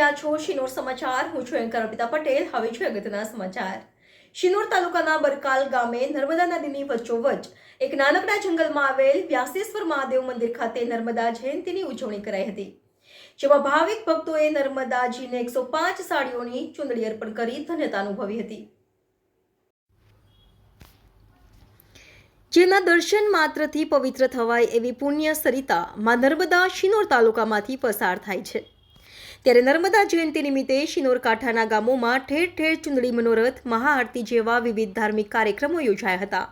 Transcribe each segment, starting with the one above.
રહ્યા છો. શિનોર સમાચાર, હું છું એન્કર અર્પિતા પટેલ. હવે છું અગત્યના સમાચાર. શિનોર તાલુકાના બરકાલ ગામે નર્મદા નદીની વચ્ચોવચ એક નાનકડા જંગલમાં આવેલ વ્યાસેશ્વર મહાદેવ મંદિર ખાતે નર્મદા જયંતીની ઉજવણી કરાઈ હતી. જેમાં ભાવિક ભક્તોએ નર્મદાજીને એકસો પાંચ સાડીઓની ચૂંદડી અર્પણ કરી ધન્યતા અનુભવી હતી. જેના દર્શન માત્રથી પવિત્ર થવાય એવી પુણ્ય સરિતા માં નર્મદા શિનોર તાલુકામાંથી પસાર થાય છે. ત્યારે નર્મદા જયંતિ નિમિત્તે શિનોર કાંઠાના ગામોમાં ઠેર ઠેર ચુંદડી મનોરથ, મહાઆરતી જેવા વિવિધ ધાર્મિક કાર્યક્રમો યોજાયા હતા.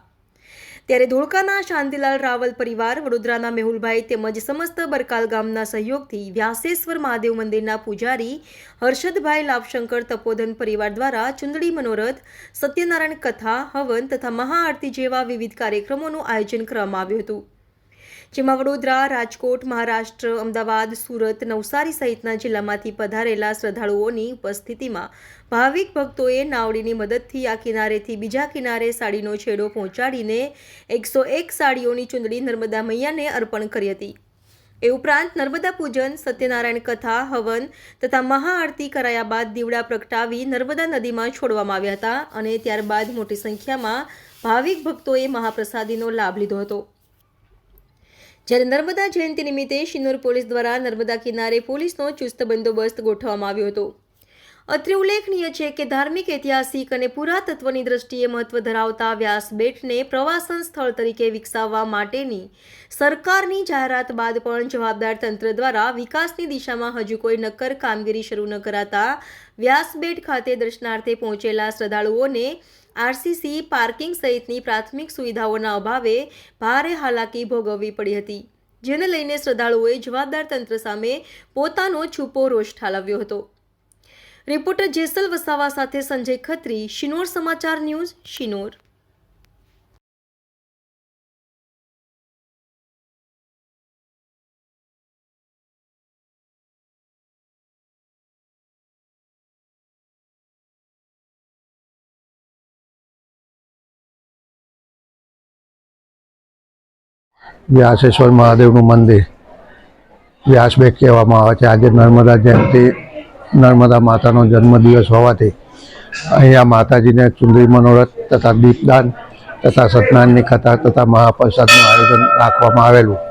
ત્યારે ધોળકાના શાંતિલાલ રાવલ પરિવાર, વડોદરાના મેહુલભાઈ તેમજ સમસ્ત બરકાલ ગામના સહયોગથી વ્યાસેશ્વર મહાદેવ મંદિરના પૂજારી હર્ષદભાઈ લાભશંકર તપોધન પરિવાર દ્વારા ચુંદડી મનોરથ, સત્યનારાયણ કથા, હવન તથા મહાઆરતી જેવા વિવિધ કાર્યક્રમોનું આયોજન કરવામાં આવ્યું હતું. જેમાં વડોદરા, રાજકોટ, મહારાષ્ટ્ર, અમદાવાદ, સુરત, નવસારી સહિતના જિલ્લામાંથી પધારેલા શ્રદ્ધાળુઓની ઉપસ્થિતિમાં ભાવિક ભક્તોએ નાવડીની મદદથી આ કિનારેથી બીજા કિનારે સાડીનો છેડો પહોંચાડીને એકસો એક સાડીઓની ચૂંદડી નર્મદા મૈયાને અર્પણ કરી હતી. એ ઉપરાંત નર્મદા પૂજન, સત્યનારાયણ કથા, હવન તથા મહાઆરતી કરાયા બાદ દીવડા પ્રગટાવી નર્મદા નદીમાં છોડવામાં આવ્યા હતા અને ત્યારબાદ મોટી સંખ્યામાં ભાવિક ભક્તોએ મહાપ્રસાદીનો લાભ લીધો હતો. જ્યારે નર્મદા જયંતિ નિમિત્તે શિનોર પોલીસ દ્વારા નર્મદા કિનારે પોલીસનો ચુસ્ત બંદોબસ્ત ગોઠવવામાં આવ્યો હતો. અત્રે ઉલ્લેખનીય છે કે ધાર્મિક, ઐતિહાસિક અને પુરાતત્વની દ્રષ્ટિએ મહત્વ ધરાવતા વ્યાસ બેટને પ્રવાસન સ્થળ તરીકે વિકસાવવા માટેની સરકારની જાહેરાત બાદ પણ જવાબદાર તંત્ર દ્વારા વિકાસની દિશામાં હજુ કોઈ નક્કર કામગીરી શરૂ ન કરાતા વ્યાસબેટ ખાતે દર્શનાર્થે પહોંચેલા શ્રદ્ધાળુઓને આરસીસી પાર્કિંગ સહિતની પ્રાથમિક સુવિધાઓના અભાવે ભારે હાલાકી ભોગવવી પડી હતી. જેને લઈને શ્રદ્ધાળુઓએ જવાબદાર તંત્ર સામે પોતાનો છૂપો રોષ ઠાલવ્યો હતો. રિપોર્ટર જેસલ વસાવા સાથે સંજય ખત્રી, શિનોર સમાચાર ન્યૂઝ, શિનોર. વ્યાસેશ્વર મહાદેવનું મંદિર. વ્યાસબેટ કહેવામાં આવે છે. આજે નર્મદા જયંતિ નર્મદા માતાનો જન્મદિવસ હોવાથી અહીંયા માતાજીને ચુંદરી મનોરથ તથા દીપદાન તથા સત્યનારાયણની કથા તથા મહાપ્રસાદનું આયોજન રાખવામાં આવેલું.